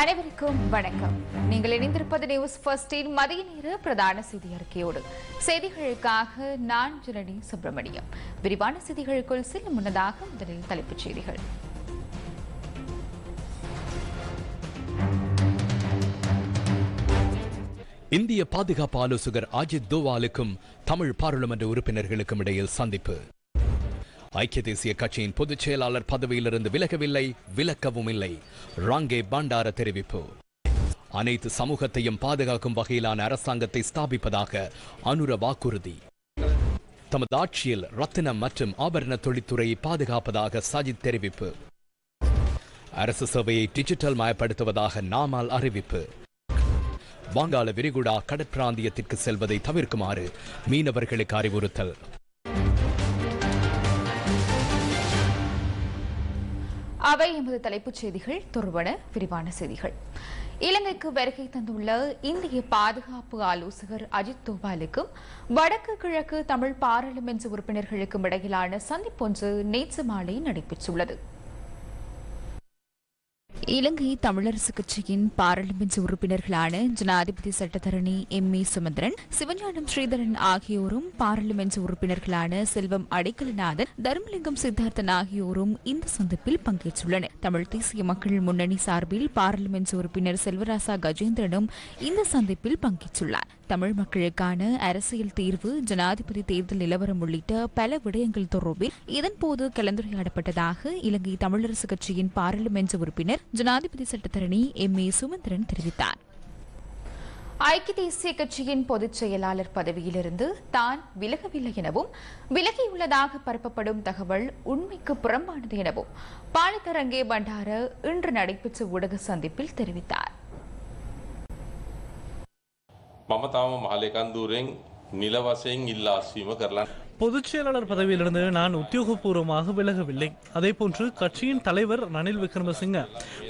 அனைவருக்கும் வணக்கம். நீங்கள் இணைந்திருப்பது நியூஸ் ஃபர்ஸ்டின் மதிய நேர பிரதான செய்தி அறிக்கையோடு. செய்திகளுக்காக நான் ஜனனி சுப்பிரமணியம். விரிவான செய்திகளுக்குள் செல்லும் முன்னதாக முதலில் தலைப்புச் செய்திகள். இந்திய பாதுகாப்பு ஆலோசகர் அஜித் தோவாலுக்கும் தமிழ் பாராளுமன்ற உறுப்பினர்களுக்கும் இடையில் சந்திப்பு. ஐக்கிய தேசிய கட்சியின் பொதுச் செயலாளர் பதவியிலிருந்து விலகவில்லை விலக்கவும் இல்லை ராங்கே பண்டார தெரிவிப்பு. அனைத்து சமூகத்தையும் பாதுகாக்கும் வகையிலான அரசாங்கத்தை ஸ்தாபிப்பதாக அனுர வாக்குறுதி. தமது ஆட்சியில் ரத்தினம் மற்றும் ஆபரண தொழில்துறையை பாதுகாப்பதாக சஜித் தெரிவிப்பு. அரசு சேவையை டிஜிட்டல் மயப்படுத்துவதாக நாமால் அறிவிப்பு. வங்காள விரிகுடா கடற்பிராந்தியத்திற்கு செல்வதை தவிர்க்குமாறு மீனவர்களுக்கு அறிவுறுத்தல். அவை எமது தலைப்புச் செய்திகள். தொடர்பான விரிவான செய்திகள். இலங்கைக்கு வருகை தந்துள்ள இந்திய பாதுகாப்பு ஆலோசகர் அஜித் தோபாலுக்கும் வடக்கு கிழக்கு தமிழ் பாராளுமன்ற உறுப்பினர்களுக்கும் இடையிலான சந்திப்பொன்று நேற்று மாலை நடைபெற்றுள்ளது. இலங்கை தமிழரசு கட்சியின் பாராளுமன்ற உறுப்பினர்களான ஜனாதிபதி சட்டத்தரணி எம். ஏ. சுமந்திரன் சிவஞானம் ஸ்ரீதரன் ஆகியோரும் பாராளுமன்ற உறுப்பினர்களான செல்வம் அடைக்கலநாதன் தர்மலிங்கம் சித்தார்த்தன் ஆகியோரும் இந்த சந்திப்பில் பங்கேற்றுள்ளனர். தமிழ் தேசிய மக்கள் முன்னணி சார்பில் பாராளுமன்ற உறுப்பினர் செல்வராசா கஜேந்திரனும் இந்த சந்திப்பில் பங்கேற்றுள்ளார். தமிழ் மக்களுக்கான அரசியல் தீர்வு ஜனாதிபதி தேர்தல் நிலவரம் உள்ளிட்ட பல விடயங்கள் தொடர்பில் இதன்போது கலந்துரையாடப்பட்டதாக இலங்கை தமிழரசு கட்சியின் பாராளுமன்ற உறுப்பினர் ஜனாதிபதி சட்டத்தரணி எம். ஏ. சுமந்திரன் தெரிவித்தார். ஐக்கிய தேசிய கட்சியின் பொதுச் செயலாளர் பதவியிலிருந்து தான் விலகவில்லை எனவும் விலகியுள்ளதாக பரப்பப்படும் தகவல் உண்மைக்கு புறம்பானது எனவும் பாலித்தரங்கே பண்டார இன்று நடைபெற்ற ஊடக சந்திப்பில் தெரிவித்தார். மமதாவும் அலை கந்தூரிங் நிலவசையும் இல்லா சீம பொதுச் செயலாளர் பதவியிலிருந்து நான் உத்தியோகபூர்வமாக விலகவில்லை. அதேபோன்று கட்சியின் தலைவர் ரணில் விக்ரமசிங்க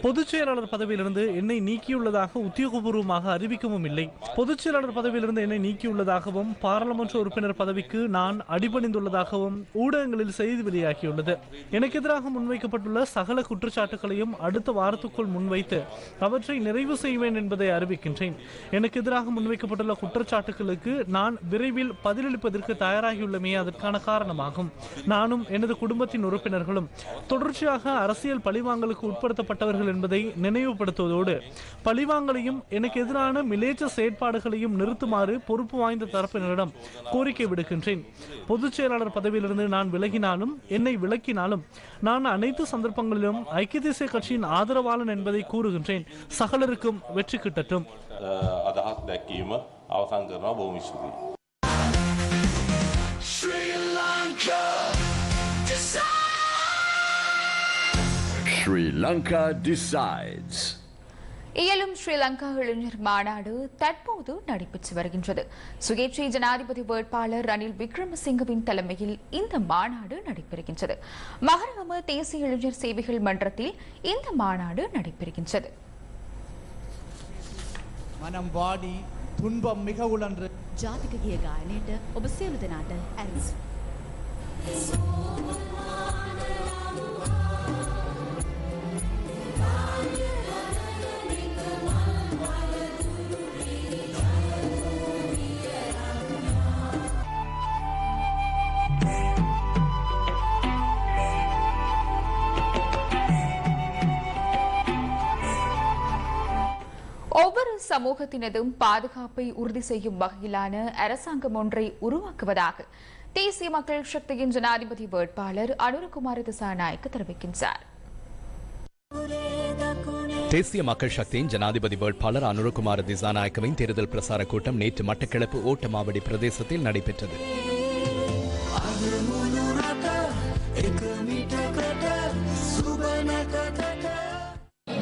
பொதுச் செயலாளர் பதவியிலிருந்து என்னை நீக்கியுள்ளதாக உத்தியோகபூர்வமாக அறிவிக்கவும் இல்லை. பொதுச் செயலாளர் பதவியிலிருந்து என்னை நீக்கியுள்ளதாகவும் பாராளுமன்ற உறுப்பினர் பதவிக்கு நான் அடிபணிந்துள்ளதாகவும் ஊடகங்களில் செய்தி வெளியாகியுள்ளது. எனக்கு எதிராக முன்வைக்கப்பட்டுள்ள சகல குற்றச்சாட்டுகளையும் அடுத்த வாரத்துக்குள் முன்வைத்து அவற்றை நிறைவு செய்வேன் என்பதை அறிவிக்கின்றேன். எனக்கு எதிராக முன்வைக்கப்பட்டுள்ள குற்றச்சாட்டுகளுக்கு நான் விரைவில் பதிலளிப்பதற்கு தயாராகியுள்ளமையே அதற்கான காரணமாகும். நானும் எனது குடும்பத்தின் உறுப்பினர்களும் தொடர்ச்சியாக அரசியல் பழிவாங்கலுக்கு உட்படுத்தப்பட்டவர்கள் என்பதை நினைவுபடுத்துவதோடு பழிவாங்கலையும் எனக்கு எதிரான மிலேச்ச செயற்பாடுகளையும் நிறுத்துமாறு பொறுப்பு வாய்ந்த தரப்பினரிடம் கோரிக்கை விடுக்கின்றேன். பொதுச் செயலாளர் பதவியிலிருந்து நான் விலகினாலும் என்னை விலக்கினாலும் நான் அனைத்து சந்தர்ப்பங்களிலும் ஐக்கிய தேசிய கட்சியின் ஆதரவாளன் என்பதை கூறுகின்றேன். சகலருக்கும் வெற்றி கிட்டட்டும். Sri Lanka decides. இயலும் ஸ்ரீலங்கா இளைஞர் மாநாடு தற்போது நடைபெற்று வருகின்றது சுயேட்சை ஜனாதிபதி வேட்பாளர் ரணில் விக்ரமசிங்கவின் தலைமையில் இந்த மாநாடு நடைபெறுகின்றது மகரகம தேசிய இளைஞர் சேவைகள் மன்றத்தில் இந்த மாநாடு நடைபெறுகின்றது මනම් වාඩි තුන්බම් මික උලන්ර ජාතික ගිය ගායනයට ඔබ සියලු දෙනාට ඇරසු. ஒவ்வொரு சமூகத்தினதும் பாதுகாப்பை உறுதி செய்யும் வகையிலான அரசாங்கம் ஒன்றை உருவாக்குவதாக தேசிய மக்கள் சக்தியின் ஜனாதிபதி வேட்பாளர் அனுரகுமார திசாநாயக்க தெரிவிக்கின்றார் தேசிய மக்கள் சக்தியின் ஜனாதிபதி வேட்பாளர் அனுரகுமார திசாநாயக்கவின் தேர்தல் பிரசார கூட்டம் நேற்று மட்டக்களப்பு ஓட்டமாவடி பிரதேசத்தில் நடைபெற்றது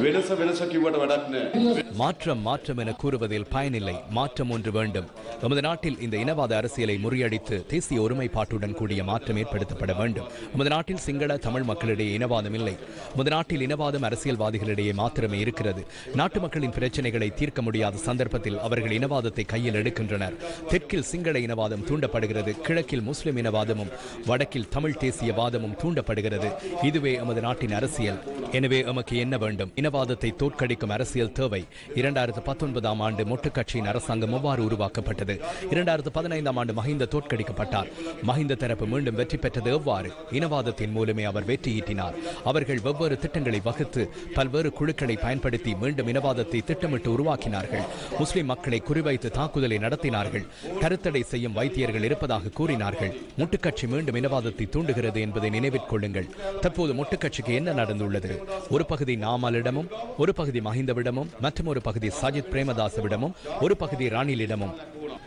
වෙනස වෙනස කිව්වට වැඩක් නෑ. மாற்றம் மாற்றம் என கூறுவதில் பயனில்லை மாற்றம் ஒன்று வேண்டும். நமது நாட்டில் இந்த இனவாத அரசியலை முறியடித்து தேசிய ஒருமைப்பாட்டுடன் கூடிய மாற்றம் ஏற்படுத்தப்பட வேண்டும். நமது நாட்டில் சிங்கள தமிழ் மக்களிடையே இனவாதம் இல்லை. நமது நாட்டில் இனவாதம் அரசியல்வாதிகளிடையே மாத்திரமே இருக்கிறது. நாட்டு மக்களின் பிரச்சனைகளை தீர்க்க முடியாத சந்தர்ப்பத்தில் அவர்கள் இனவாதத்தை கையில் எடுக்கின்றனர். தெற்கில் சிங்கள இனவாதம் தூண்டப்படுகிறது கிழக்கில் முஸ்லிம் இனவாதமும் வடக்கில் தமிழ் தேசியவாதமும் தூண்டப்படுகிறது. இதுவே எமது நாட்டின் அரசியல். எனவே எமக்கு என்ன வேண்டும்? இனவாதத்தை தோற்கடிக்கும் அரசியல் தேவை. இரண்டாயிரத்து பத்தொன்பதாம் ஆண்டு மொட்டு கட்சியின் அரசாங்கம் எவ்வாறு உருவாக்கப்பட்டது. இரண்டாயிரத்து பதினைந்தாம் ஆண்டு மஹிந்த தோற்கடிக்கப்பட்டார். மஹிந்த தரப்பு மீண்டும் வெற்றி பெற்றது. எவ்வாறு இனவாதத்தின் மூலமே அவர் வெற்றியீட்டினார். அவர்கள் வெவ்வேறு திட்டங்களை வகுத்து பல்வேறு குழுக்களை பயன்படுத்தி மீண்டும் இனவாதத்தை திட்டமிட்டு உருவாக்கினார்கள். முஸ்லிம் மக்களை குறிவைத்து தாக்குதலை நடத்தினார்கள். கருத்தடை செய்யும் வைத்தியர்கள் இருப்பதாக கூறினார்கள். முட்டுக்கட்சி மீண்டும் இனவாதத்தை தூண்டுகிறது என்பதை நினைவிற்கொள்ளுங்கள் தற்போது முட்டுக்கட்சிக்கு என்ன நடந்துள்ளது? ஒரு பகுதி நாமலிடமும் ஒரு பகுதி மஹிந்தவிடமும் மற்றும் ஒரு பகுதி சாஜித் பிரேமதாசவிடமும் ஒரு பகுதி ராணிலிடமும்.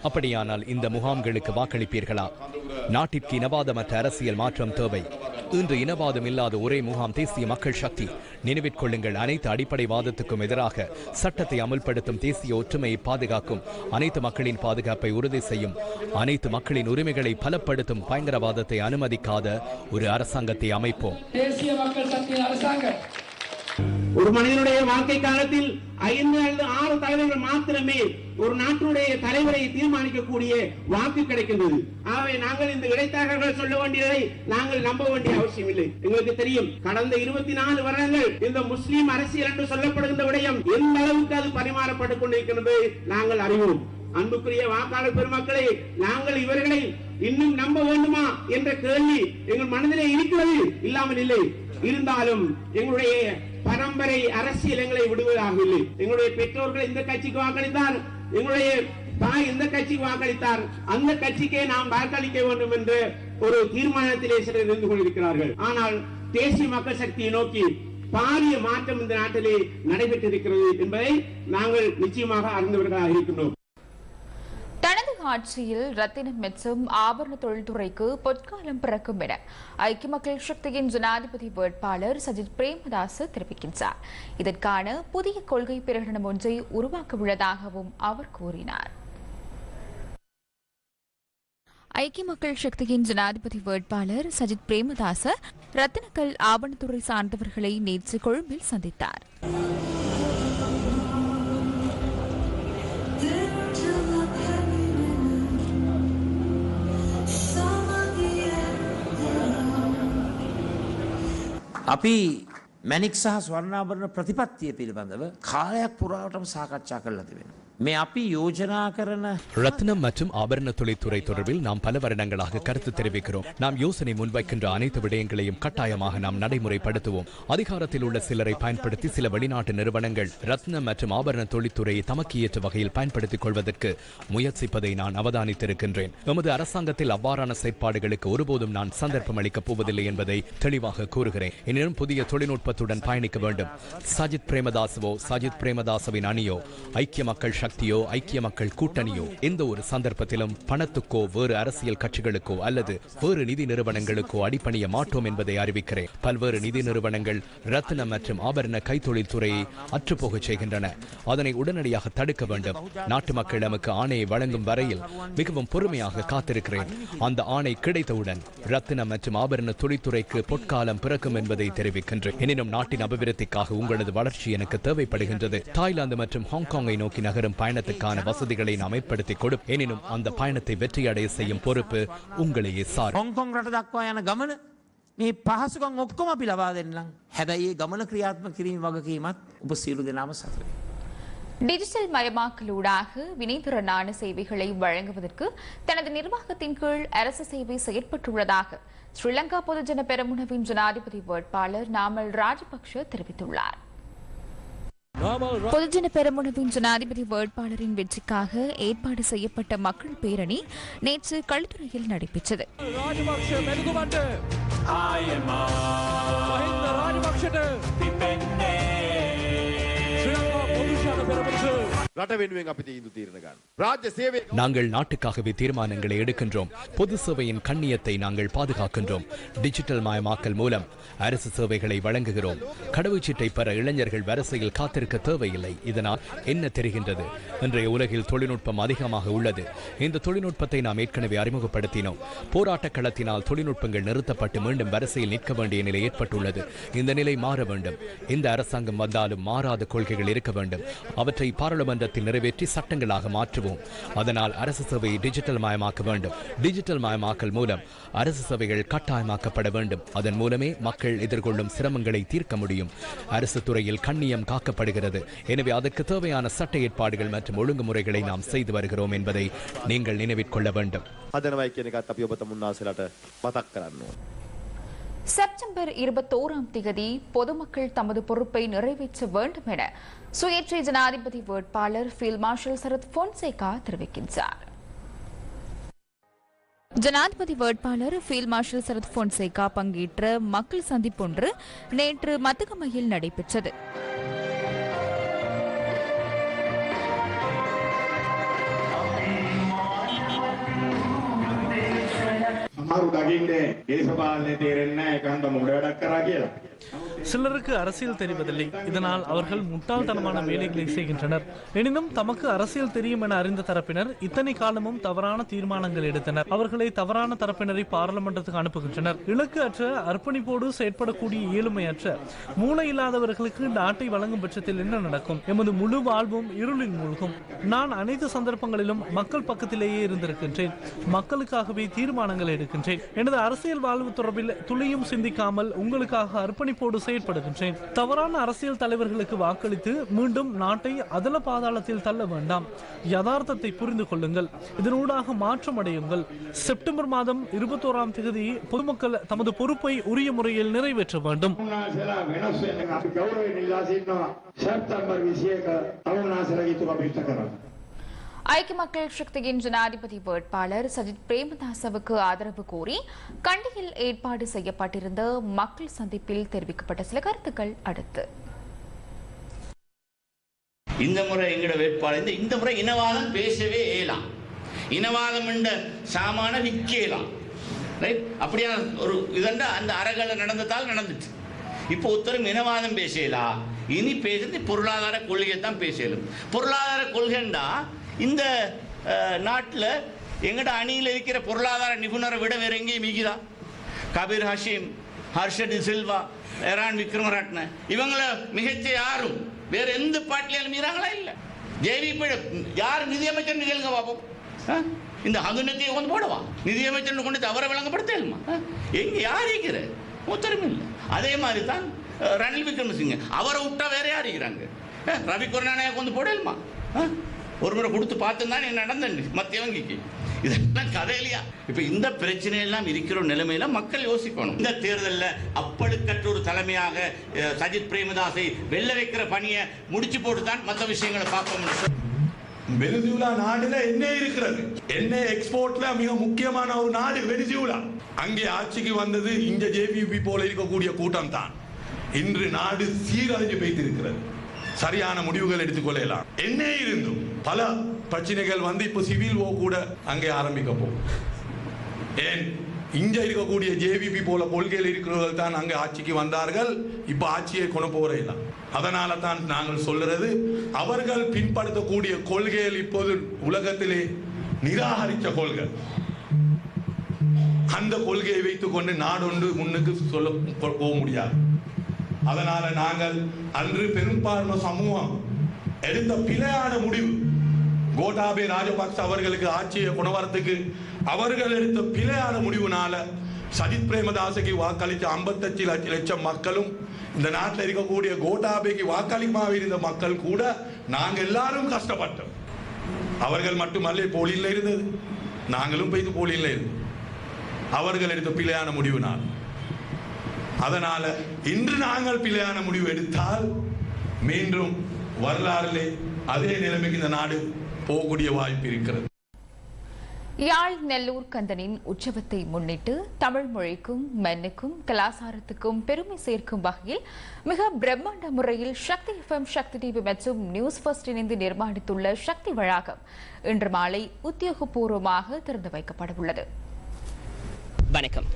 அப்படியானால் இந்த முகாம்களுக்கு வாக்களிப்பீர்களா? நாட்டிற்கு இனவாதமற்ற அரசியல் மாற்றம் தேவை. இன்று இனவாதம் இல்லாத ஒரே முகாம் தேசிய மக்கள் சக்தி. நினைவிற்கொள்ளுங்கள் அனைத்து அடிப்படைவாதத்துக்கும் எதிராக சட்டத்தை அமல்படுத்தும் தேசிய ஒற்றுமையை பாதுகாக்கும். அனைத்து மக்களின் பாதுகாப்பை உறுதி செய்யும். அனைத்து மக்களின் உரிமைகளை பலப்படுத்தும் பயங்கரவாதத்தை அனுமதிக்காத ஒரு அரசாங்கத்தை அமைப்போம். தேசிய மக்கள் சக்தியின் அரசாங்கம். ஒரு மனிதனுடைய வாழ்க்கை காலத்தில் ஐந்து அல்லது ஆறு தலைவர்கள் மாத்திரமே ஒரு நாட்டினுடைய தலைவரை தீர்மானிக்கக்கூடிய வாக்கு கிடைக்கின்றது. ஆகவே நாங்கள் இந்த இடைத்தரகர்கள் சொல்ல வேண்டியதை நாங்கள் நம்ப வேண்டிய அவசியம் இல்லை எங்களுக்கு தெரியும் கடந்த இருபத்தி நாலு வருடங்கள் இந்த முஸ்லீம் அரசியல் என்று சொல்லப்படுகின்ற விடயம் எந்த அளவுக்கு அது பரிமாறப்பட்டுக் கொண்டிருக்கிறது நாங்கள் அறிவோம். அன்புக்குரிய வாக்காளர் பெருமக்களே நாங்கள் இவர்களை இன்னும் நம்ப வேண்டுமா என்ற கேள்வி எங்கள் மனதிலே இருக்கிறது இல்லாமல் இல்லை. இருந்தாலும் எங்களுடைய பரம்பரை அரசியல் எங்களை விடுவதாக இல்லை. எங்களுடைய பெற்றோர்கள் இந்த கட்சிக்கு வாக்களித்தார் எங்களுடைய தாய் இந்த கட்சிக்கு வாக்களித்தார் அந்த கட்சிக்கே நாம் வாக்களிக்க வேண்டும் என்று ஒரு தீர்மானத்திலே சிலர் இருந்து கொண்டிருக்கிறார்கள். ஆனால் தேசிய மக்கள் சக்தியை நோக்கி பாரிய மாற்றம் இந்த நாட்டிலே நடைபெற்றிருக்கிறது என்பதை நாங்கள் நிச்சயமாக அறிந்தவர்களாக இருக்கின்றோம். ஆட்சியில் ரத்தினம் மெச்சும் ஆபரண தொழில்துறைக்கு பொற்காலம் பிறக்கும் என ஐக்கிய மக்கள் சக்தியின் ஜனாதிபதி வேட்பாளர் சஜித் பிரேமதாஸ் தெரிவிக்கின்றார். இதற்கான புதிய கொள்கை பிரகடனம் ஒன்றை உருவாக்க உள்ளதாகவும் அவர் கூறினார். ஐக்கிய மக்கள் சக்தியின் ஜனாதிபதி வேட்பாளர் சஜித் பிரேமதாச ரத்தினக்கல் ஆபரணத்துறை சார்ந்தவர்களை நேற்று கொழும்பில் சந்தித்தார். අපි මැනික් සහ ස්වර්ණාභරණ ප්‍රතිපත්තිය පිළිබඳව කාලයක් පුරාවටම සාකච්ඡා කරලා තිබෙන. மே ரத்னம் மற்றும் ஆபரண தொழில்துறை தொடர்பில் நாம் பல வருடங்களாக கருத்து தெரிவிக்கிறோம். நாம் யோசனை முன்வைக்கின்ற அனைத்து விடயங்களையும் கட்டாயமாக நாம் நடைமுறைப்படுத்துவோம். அதிகாரத்தில் உள்ள சிலரை பயன்படுத்தி சில வெளிநாட்டு நிறுவனங்கள் ரத்னம் மற்றும் ஆபரண தொழில்துறையை தமக்கு ஏற்ற வகையில் பயன்படுத்திக் கொள்வதற்கு முயற்சிப்பதை நான் அவதானித்திருக்கின்றேன். எமது அரசாங்கத்தில் அவ்வாறான செயற்பாடுகளுக்கு ஒருபோதும் நான் சந்தர்ப்பம் அளிக்கப் போவதில்லை என்பதை தெளிவாக கூறுகிறேன். எனினும் புதிய தொழில்நுட்பத்துடன் பயணிக்க வேண்டும். சஜித் பிரேமதாசவோ சஜித் பிரேமதாசவின் அணியோ ஐக்கிய மக்கள் சக்தியோ ஐக்கிய மக்கள் கூட்டணியோ எந்த ஒரு சந்தர்ப்பத்திலும் பணத்துக்கோ வேறு அரசியல் கட்சிகளுக்கோ அல்லது வேறு நிதி நிறுவனங்களுக்கோ அடிப்பணிய மாட்டோம் என்பதை அறிவிக்கிறேன். பல்வேறு நிதி நிறுவனங்கள் ரத்தினம் மற்றும் ஆபரண கைத்தொழில் துறையை அற்றுப்போகச் செய்கின்றன. அதனை உடனடியாக தடுக்க வேண்டும். நாட்டு மக்கள் நமக்கு ஆணையை வழங்கும் வரையில் மிகவும் பொறுமையாக காத்திருக்கிறேன். அந்த ஆணை கிடைத்தவுடன் ரத்தின மற்றும் ஆபரண தொழில்துறைக்கு பொற்காலம் பிறக்கும் என்பதை தெரிவிக்கின்றேன். எனினும் நாட்டின் அபிவிருத்திக்காக உங்களது வளர்ச்சி எனக்கு தேவைப்படுகின்றது. தாய்லாந்து மற்றும் ஹாங்காங்கை நோக்கி நகரும் பயணத்துக்கான வசதிகளை நாம் ஏற்படுத்தி கொடு எனினும் அந்த பயணத்தை வெற்றியடைய செய்யும் பொறுப்பு உங்களையே சார் හොංකොං රට දක්වා යන ගමන මේ පහසුකම් ඔක්කොම අපි ලබා දෙන්නම් හැබැයි ඒ ගමන ක්‍රියාත්ම කිරීම වගකීමත් ඔබ සියලු දෙනාම සතුයි. டிஜிட்டல் மயமாக்கலூடாக வினைத்திறனான சேவைகளை வழங்குவதற்கு தனது நிர்வாகத்தின் கீழ் அரசு சேவை செயற்பட்டுள்ளதாக ஸ்ரீலங்கா பொதுஜன பெரமுனவின் ஜனாதிபதி வேட்பாளர் நாமல் ராஜபக்ஷ தெரிவித்துள்ளார் பொதுஜன பெருமுனவின் ஜனாதிபதி வேட்பாளரின் வெற்றிக்காக ஏற்பாடு செய்யப்பட்ட மக்கள் பேரணி நேற்று களுத்துறையில் நடைபெற்றது. ராஜபக்ஷ நாங்கள் நாட்டுக்காகவே தீர்மானங்களை எடுக்கின்றோம். பொது சேவையின் கண்ணியத்தை நாங்கள் பாதுகாக்கின்றோம். டிஜிட்டல் மயமாக்கல் மூலம் அரசு சேவைகளை வழங்குகிறோம். கடவுச்சீட்டை பெற இளைஞர்கள் வரிசையில் காத்திருக்க தேவையில்லை. இதனால் என்ன தெரிகின்றது? இன்றைய உலகில் தொழில்நுட்பம் அதிகமாக உள்ளது. இந்த தொழில்நுட்பத்தை நாம் ஏற்கனவே அறிமுகப்படுத்தினோம். போராட்ட களத்தினால் தொழில்நுட்பங்கள் நிறுத்தப்பட்டு மீண்டும் வரிசையில் நிற்க வேண்டிய நிலை ஏற்பட்டுள்ளது. இந்த நிலை மாற வேண்டும். இந்த அரசாங்கம் வந்தாலும் மாறாத கொள்கைகள் இருக்க வேண்டும். அவற்றை பாராளுமன்ற காலத்தில் நிறைவேற்றி சட்டங்களாக மாற்றுவோம். அதனால் அரசு சபையை டிஜிட்டல் மயமாக்க வேண்டும். டிஜிட்டல் மயமாக்கல் மூலம் அரசு சபைகள் கட்டாயமாக்கப்பட வேண்டும். அதன் மூலமே மக்கள் எதிர்கொள்ளும் சிரமங்களை தீர்க்க முடியும். அரசு துறையில் கண்ணியம் காக்கப்படுகிறது. எனவே அதற்கு தேவையான சட்ட ஏற்பாடுகள் மற்றும் ஒழுங்குமுறைகளை நாம் செய்து வருகிறோம் என்பதை நீங்கள் நினைவிற்கொள்ள வேண்டும். அதன் வைக்கிய நிகழ்ச்சி முன்னாசிலாட்ட மதக்கரணும் செப்டம்பர் இருபத்தோராம் தேதி பொதுமக்கள் தமது பொறுப்பை நிறைவேற்ற வேண்டும் என சுயேட்சை ஜனாதிபதி வேட்பாளர் ஃபீல்ட் மார்ஷல் சரத் பொன்சேகா தெரிவிக்கின்றார். ஜனாதிபதி வேட்பாளர் ஃபீல்ட் மார்ஷல் சரத் பொன்சேகா பங்கேற்ற மக்கள் சந்திப்பொன்று நேற்று மத்துகமையில் நடைபெற்றது. සමහරු දකින්නේ දේශපාලනය තේරෙන්නේ නැහැ ඒකන්ට මොකද වැඩක් කරා කියලා. சிலருக்கு அரசியல் தெரிவதில்லை இதனால் அவர்கள் முட்டாள்தனமான வேலைகளை செய்கின்றனர் எனினும் தமக்கு அரசியல் தெரியும் என அறிந்த தரப்பினர் இத்தனை காலமும் தவறான தீர்மானங்கள் எடுத்தனர் அவர்களை தவறான தரப்பினரை பாராளுமன்றத்துக்கு அனுப்புகின்றனர் இலக்கு அற்ற அர்ப்பணிப்போடு செயற்படக்கூடிய இயலுமையற்ற மூளை இல்லாதவர்களுக்கு நாட்டை வழங்கும் பட்சத்தில் என்ன நடக்கும் எமது முழு வாழ்வும் இருளில் மூழ்கும் நான் அனைத்து சந்தர்ப்பங்களிலும் மக்கள் பக்கத்திலேயே இருந்திருக்கின்றேன் மக்களுக்காகவே தீர்மானங்கள் எடுக்கின்றேன் செயற்படுகின்றேன் எனது அரசியல் வாழ்வு தொடர்பில் துளியும் சிந்திக்காமல் உங்களுக்காக அர்ப்பணிப்போடு செயற்படுகின்றேன். தவறான அரசியல் தலைவர்களுக்கு வாக்களித்து மீண்டும் நாட்டை அதல பாதாளத்தில் தள்ள வேண்டாம். யதார்த்தத்தை புரிந்து கொள்ளுங்கள். இதனூடாக மாற்றம் அடையுங்கள். செப்டம்பர் மாதம் இருபத்தோராம் தேதி பொதுமக்கள் தமது பொறுப்பை உரிய முறையில் நிறைவேற்ற வேண்டும். ಸೆಪ್ಟೆಂಬರ್ ஐக்கிய மக்கள் சக்தியின் ஜனாதிபதி வேட்பாளர் சஜித் பிரேமதாசவுக்கு ஆதரவு கோரி கண்டியில் ஏற்பாடு செய்யப்பட்டிருந்த மக்கள் சந்திப்பில் தெரிவிக்கப்பட்ட சில கருத்துக்கள் அடுத்து. இந்த முறை எங்கட வேட்பாளர் இந்த முறை இனவாதம் பேசவே இயலாம் இனவாதம் என்ற சாமான விற்கலாம் ரைட் அப்படியான ஒரு இதண்ட அந்த அறகளை நடந்ததால் நடந்துச்சு. இப்போ ஒருத்தரும் இனவாதம் பேசலாம் இனி பேசுறது பொருளாதார கொள்கையை தான் பேசலும் பொருளாதார கொள்கைண்டா இந்த நாட்டில் எங்கட அணியில் இருக்கிற பொருளாதார நிபுணரை விட வேற எங்கேயும் மிகிதான் கபீர் ஹஷீம் ஹர்ஷதி சில்வா எரான் விக்ரமரட்ன. இவங்கள மிகச்ச யாரும் வேற எந்த பாட்டிலையும் மீறாங்களா இல்லை. ஜேவிபி யார் நிதியமைச்சர் நிகழ்ங்க பார்ப்போம் ஆ? இந்த ஹங்குனத்தையை கொண்டு போடவா. நிதியமைச்சர் கொண்டு தவற விளங்கப்படுத்தலுமா ஆ? எங்க யார் இருக்கிற ஒத்தரும் இல்லை. அதே மாதிரி தான் ரணில் விக்ரமசிங்க. அவரை விட்டா வேற யார் இருக்கிறாங்க ரவி குருநானய கொண்டு போடலுமா ஆ? ஒரு முறை கொடுத்து பார்த்து தான் நடந்தேன் மத்திய வங்கிக்கு இதெல்லாம் கதையிலையா? இப்ப இந்த பிரச்சனை எல்லாம் இருக்கிற நிலைமையில மக்கள் யோசிக்கணும். இந்த தேர்தலில் அப்பழுக்கற்ற ஒரு தலைமையாக சஜித் பிரேமதாசை வெள்ள வைக்கிற பணியை முடிச்சு போட்டு தான் மற்ற விஷயங்களை பார்ப்போம் வெனிசுலா நாடுல எண்ணெய் இருக்கிறது? எண்ணெய் எக்ஸ்போர்ட்ல மிக முக்கியமான ஒரு நாடு வெனிசுலா? அங்கே ஆட்சிக்கு வந்தது இந்த ஜேபிபி போல இருக்கக்கூடிய கூட்டம் தான். இன்று நாடு சீரழிஞ்சு வைத்திருக்கிறது சரியான முடிவுகள் எடுத்துக்கொள்ளலாம். என்ன இருந்தும் பல பிரச்சனைகள் வந்து இப்போ சிவில் ஓ கூட அங்கே ஆரம்பிக்க போகும் ஏன்? இங்க இருக்கக்கூடிய ஜேவிபி போல கொள்கையில் இருக்கிறவர்கள் தான் அங்கே ஆட்சிக்கு வந்தார்கள். இப்ப ஆட்சியை கொண்டு போகிறதில்லை அதனால தான் நாங்கள் சொல்றது அவர்கள் பின்படுத்தக்கூடிய கொள்கைகள் இப்போது உலகத்திலே நிராகரித்த கொள்கை. அந்த கொள்கையை வைத்துக் கொண்டு நாடொன்று முன்னுக்கு சொல்ல போக முடியாது. அதனால நாங்கள் அன்று பெரும்பான்மை சமூகம் எடுத்த பிழையான முடிவு. கோட்டாபே ராஜபக்ச அவர்களுக்கு ஆட்சியை கொணவரத்துக்கு அவர்கள் எடுத்த பிழையான முடிவுனால சஜித் பிரேமதாசுக்கு வாக்களித்த ஐம்பத்தஞ்சு லட்சம் மக்களும் இந்த நாட்டில் இருக்கக்கூடிய கோட்டாபேக்கு வாக்களிப்பாக இருந்த மக்கள் கூட நாங்கள் எல்லாரும் கஷ்டப்பட்டோம். அவர்கள் மட்டுமல்ல போலியில் இருந்தது. நாங்களும் போய் போலியில் இருந்தோம் அவர்கள் எடுத்த பிழையான முடிவுனால். அதனால இன்று நாங்கள் பிழையான முடிவு எடுத்தால் மீண்டும் வரலாறிலே அதே நிலைமைக்கு இந்த நாடு போகக்கூடிய வாய்ப்பு இருக்கிறது. யாழ் நெல்லூர் கந்தனின் உற்சவத்தை முன்னிட்டு தமிழ் மொழிக்கும் மண்ணுக்கும் கலாசாரத்துக்கும் பெருமை சேர்க்கும் வகையில் மிக பிரம்மாண்ட முறையில் சக்தி எஃப்எம் சக்தி டிவி மற்றும் நியூஸ் ஃபர்ஸ்ட் இணைந்து நிர்மாணித்துள்ள சக்தி வளாகம் இன்று மாலை உத்தியோகபூர்வமாக திறந்து வைக்கப்பட உள்ளது வணக்கம்.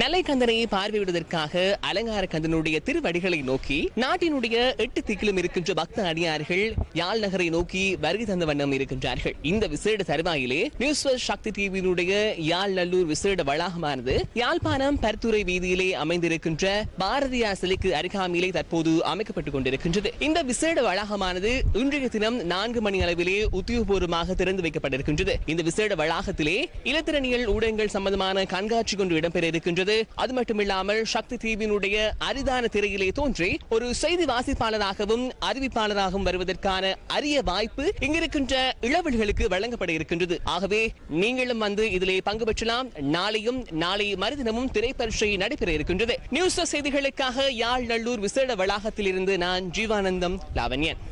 நெல்லை கந்தனையை பார்வையிடுவதற்காக அலங்கார கந்தனுடைய திருவடிகளை நோக்கி நாட்டினுடைய எட்டு திக்கிலும் இருக்கின்ற பக்த அடியார்கள் யாழ் நகரை நோக்கி வருகை தந்த வண்ணம் இருக்கின்றார்கள். இந்த விசேட தருவாயிலே நியூஸ் சக்தி டிவியினுடைய யாழ் நல்லூர் விசேட வளாகமானது யாழ்ப்பாணம் பருத்துறை வீதியிலே அமைந்திருக்கின்ற பாரதியார் சிலைக்கு அருகாமையிலே தற்போது அமைக்கப்பட்டுக் கொண்டிருக்கின்றது. இந்த விசேட வளாகமானது இன்றைய தினம் நான்கு மணி அளவிலே உத்தியோகபூர்வமாக திறந்து வைக்கப்பட்டிருக்கின்றது. இந்த விசேட வளாகத்திலே இலத்திரனியல் ஊடகங்கள் சம்பந்தமான கண்காட்சி கொண்டு இடம்பெற இருக்கின்றது. இருந்தது அது மட்டுமில்லாமல் சக்தி தீவினுடைய அரிதான திரையிலே தோன்றி ஒரு செய்தி வாசிப்பாளராகவும் அறிவிப்பாளராகவும் வருவதற்கான அரிய வாய்ப்பு இங்கிருக்கின்ற இளவல்களுக்கு வழங்கப்பட இருக்கின்றது. ஆகவே நீங்களும் வந்து இதிலே பங்கு பெற்றலாம். நாளையும் நாளை மறுதினமும் திரைப்பரீட்சை நடைபெற இருக்கின்றது. நியூஸ் செய்திகளுக்காக யாழ் நல்லூர் விசேட வளாகத்தில் இருந்து நான் ஜீவானந்தம் லாவண்யன்.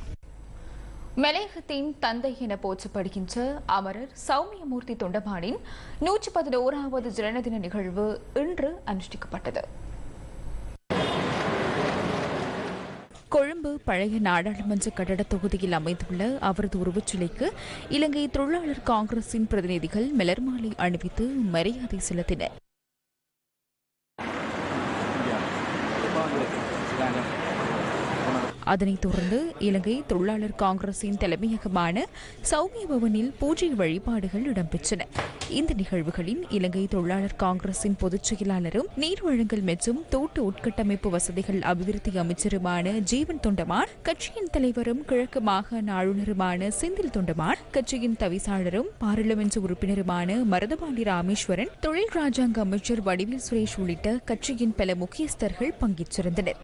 மலையகத்தின் தந்தை என போற்றப்படுகின்ற அமரர் சௌமியமூர்த்தி தொண்டமானின் நூற்றி பதினோராவது ஜனதின நிகழ்வு இன்று அனுஷ்டிக்கப்பட்டது. கொழும்பு பழைய நாடாளுமன்ற கட்டட தொகுதியில் அமைந்துள்ள அவரது உருவச்சிலைக்கு இலங்கை தொழிலாளர் காங்கிரசின் பிரதிநிதிகள் மலர் மாலை அணிவித்து மரியாதை செலுத்தினர். அதனைத் தொடர்ந்து இலங்கை தொழிலாளர் காங்கிரசின் தலைமையகமான சௌமிய பவனில் பூஜை வழிபாடுகள் இடம்பெற்றன. இந்த நிகழ்வுகளில் இலங்கை தொழிலாளர் காங்கிரசின் பொதுச் செயலாளரும் நீர் வழங்கல் மற்றும் தோட்ட உட்கட்டமைப்பு வசதிகள் அபிவிருத்தி அமைச்சருமான ஜீவன் தொண்டமான் கட்சியின் தலைவரும் கிழக்கு மாகாண ஆளுநருமான செந்தில் தொண்டமான் கட்சியின் தவிசாளரும் பாராளுமன்ற உறுப்பினருமான மருதபாண்டி ராமேஸ்வரன் தொழில் ராஜாங்க அமைச்சர் வடிவில் சுரேஷ் உள்ளிட்ட கட்சியின் பல முக்கியஸ்தர்கள் பங்கேற்றிருந்தனர்.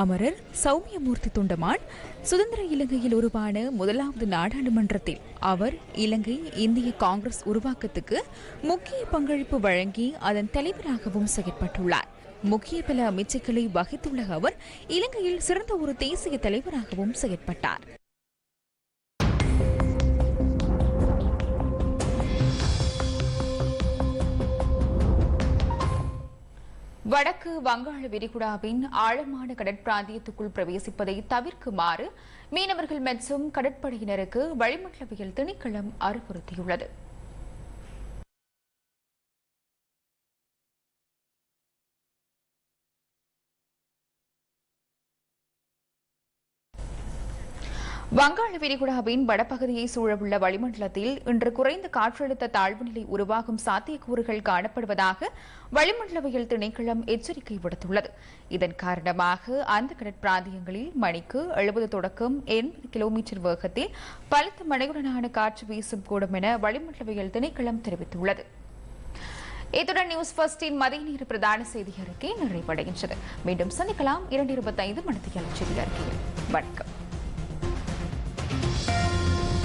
அமரர் சௌமியமூர்த்தி தொண்டமான் சுதந்திர இலங்கையில் உருவான முதலாவது நாடாளுமன்றத்தில் அவர் இலங்கை இந்திய காங்கிரஸ் உருவாக்கத்துக்கு முக்கிய பங்களிப்பு வழங்கி அதன் தலைவராகவும் செயற்பட்டுள்ளார். முக்கிய பல அமைச்சுக்களை வகித்துள்ள அவர் இலங்கையில் சிறந்த ஒரு தேசிய தலைவராகவும் செயற்பட்டார். வடக்கு வங்காள விரிகுடாவின் ஆழமான கடற்பிராந்தியத்துக்குள் பிரவேசிப்பதை தவிர்க்குமாறு மீனவர்கள் மற்றும் கடற்படையினருக்கு வளிமண்டலவியல் திணைக்களம் அறிவுறுத்தியுள்ளது. வங்காள விரிகுடாவின் வடபகுதியை சூழவுள்ள வளிமண்டலத்தில் இன்று குறைந்த காற்றழுத்த தாழ்வு நிலை உருவாகும் சாத்தியக்கூறுகள் காணப்படுவதாக வளிமண்டலவியல் திணைக்களம் எச்சரிக்கை விடுத்துள்ளது. இதன் காரணமாக அந்த கடற்பிராந்தியங்களில் மணிக்கு எழுபது தொடக்கம் எண்பது கிலோமீட்டர் வேகத்தில் பலத்த மழையுடனான காற்று வீசும் கூடும் என வளிமண்டலவியல் திணைக்களம் தெரிவித்துள்ளது. இத்துடன் நியூஸ் ஃபர்ஸ்டின் மதிய நேர பிரதான செய்தி அறிக்கை நிறைவடைகின்றது. மீண்டும் சந்திக்கலாம். இரண்டு இருபத்தைந்து மணித்தியாளர் செய்தி அறிக்கையில். வணக்கம்.